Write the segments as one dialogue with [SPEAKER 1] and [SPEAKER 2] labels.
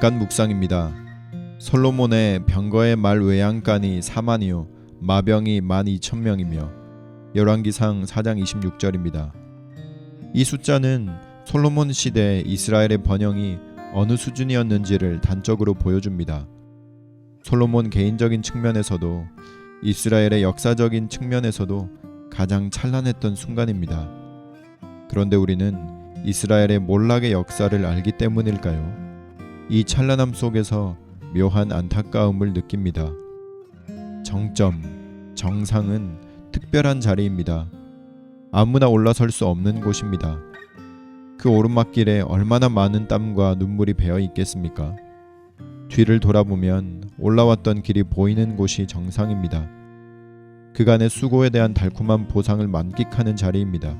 [SPEAKER 1] 잠깐 묵상입니다. 솔로몬의 병거의 말 외양간이 4만이요 마병이 12,000명이며 열왕기상 4장 26절입니다. 이 숫자는 솔로몬 시대 이스라엘의 번영이 어느 수준이었는지를 단적으로 보여줍니다. 솔로몬 개인적인 측면에서도 이스라엘의 역사적인 측면에서도 가장 찬란했던 순간입니다. 그런데 우리는 이스라엘의 몰락의 역사를 알기 때문일까요? 이 찬란함 속에서 묘한 안타까움을 느낍니다. 정점, 정상은 특별한 자리입니다. 아무나 올라설 수 없는 곳입니다. 그 오르막길에 얼마나 많은 땀과 눈물이 배어 있겠습니까? 뒤를 돌아보면 올라왔던 길이 보이는 곳이 정상입니다. 그간의 수고에 대한 달콤한 보상을 만끽하는 자리입니다.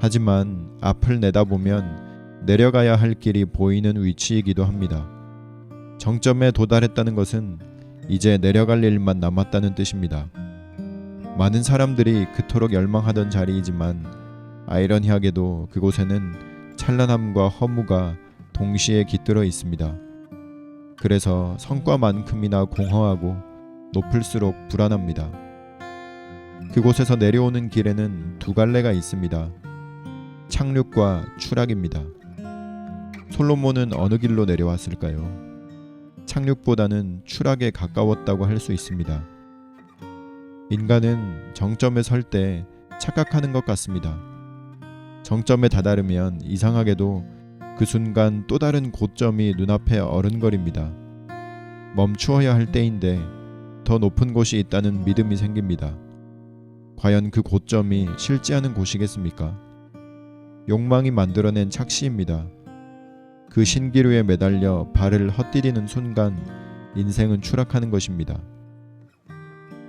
[SPEAKER 1] 하지만 앞을 내다보면 내려가야 할 길이 보이는 위치이기도 합니다. 정점에 도달했다는 것은 이제 내려갈 일만 남았다는 뜻입니다. 많은 사람들이 그토록 열망하던 자리이지만 아이러니하게도 그곳에는 찬란함과 허무가 동시에 깃들어 있습니다. 그래서 성과만큼이나 공허하고 높을수록 불안합니다. 그곳에서 내려오는 길에는 두 갈래가 있습니다. 착륙과 추락입니다. 솔로몬은 어느 길로 내려왔을까요? 착륙보다는 추락에 가까웠다고 할 수 있습니다. 인간은 정점에 설 때 착각하는 것 같습니다. 정점에 다다르면 이상하게도 그 순간 또 다른 고점이 눈앞에 어른거립니다. 멈추어야 할 때인데 더 높은 곳이 있다는 믿음이 생깁니다. 과연 그 고점이 실제하는 곳이겠습니까? 욕망이 만들어낸 착시입니다. 그 신기루에 매달려 발을 헛디디는 순간 인생은 추락하는 것입니다.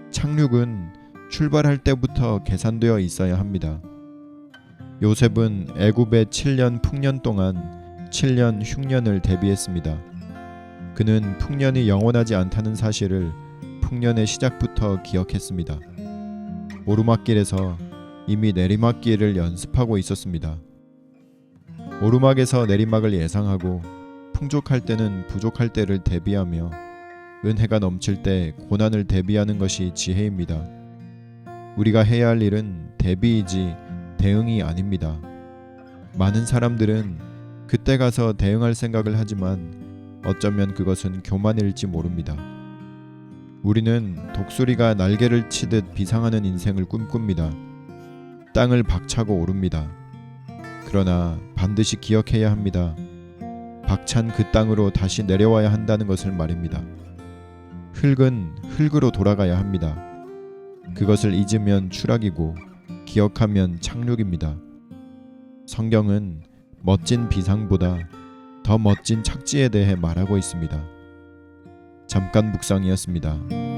[SPEAKER 1] 착륙은 출발할 때부터 계산되어 있어야 합니다. 요셉은 애굽의 7년 풍년 동안 7년 흉년을 대비했습니다. 그는 풍년이 영원하지 않다는 사실을 풍년의 시작부터 기억했습니다. 오르막길에서 이미 내리막길을 연습하고 있었습니다. 오르막에서 내리막을 예상하고 풍족할 때는 부족할 때를 대비하며 은혜가 넘칠 때 고난을 대비하는 것이 지혜입니다. 우리가 해야 할 일은 대비이지 대응이 아닙니다. 많은 사람들은 그때 가서 대응할 생각을 하지만 어쩌면 그것은 교만일지 모릅니다. 우리는 독수리가 날개를 치듯 비상하는 인생을 꿈꿉니다. 땅을 박차고 오릅니다. 그러나 반드시 기억해야 합니다. 박찬 그 땅으로 다시 내려와야 한다는 것을 말입니다. 흙은 흙으로 돌아가야 합니다. 그것을 잊으면 추락이고 기억하면 착륙입니다. 성경은 멋진 비상보다 더 멋진 착지에 대해 말하고 있습니다. 잠깐 묵상이었습니다.